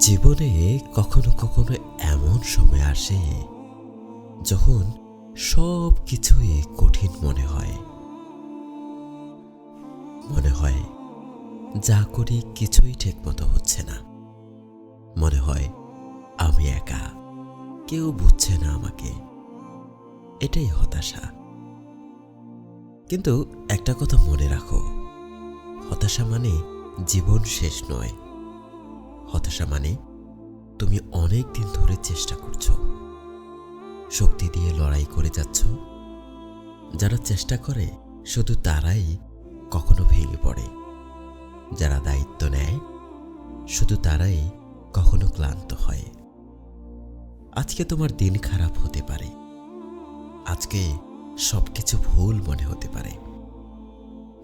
জীবনে কখনো কখনো এমন সময় আসে যখন সব কিছুই কঠিন মনে হয়। মনে হয় যা করি কিছুই ঠিক মতো হচ্ছে না। মনে হয় আমি একা, কেউ বুঝছে না আমাকে। এটাই হতাশা। কিন্তু একটা কথা মনে রাখো, হতাশা মানে জীবন শেষ নয়। হতাশা মানে তুমি অনেক দিন ধরে চেষ্টা করছ। শক্তি দিয়ে লড়াই করে যাচ্ছ। যারা চেষ্টা করে, শুধু তারাই কখনো ভেঙে পড়ে। যারা দায়িত্ব নেয়, শুধু তারাই কখনো ক্লান্ত হয়। আজকে তোমার দিন খারাপ হতে পারে। আজকে সবকিছু ভুল মনে হতে পারে।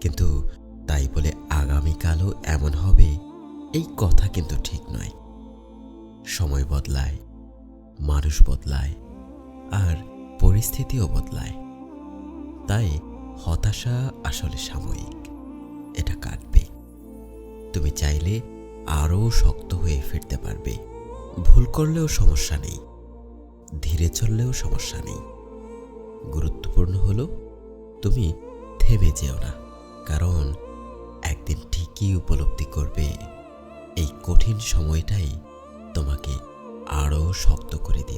কিন্তু তাই বলে আগামীকালও এমন হবে এই কথা কিন্তু ঠিক নয়। সময় বদলায়, মানুষ বদলায়, আর পরিস্থিতিও বদলায়। তাই হতাশা আসলে সাময়িক, এটা কাটবে। তুমি চাইলে আরও শক্ত হয়ে ফিরতে পারবে। ভুল করলেও সমস্যা নেই, ধীরে চললেও সমস্যা নেই। গুরুত্বপূর্ণ হলো, তুমি থেমে যেও না, কারণ একদিন ঠিকই উপলব্ধি করবে। এই কঠিন সময়টাই তোমাকে আরও শক্ত করে দিয়েছে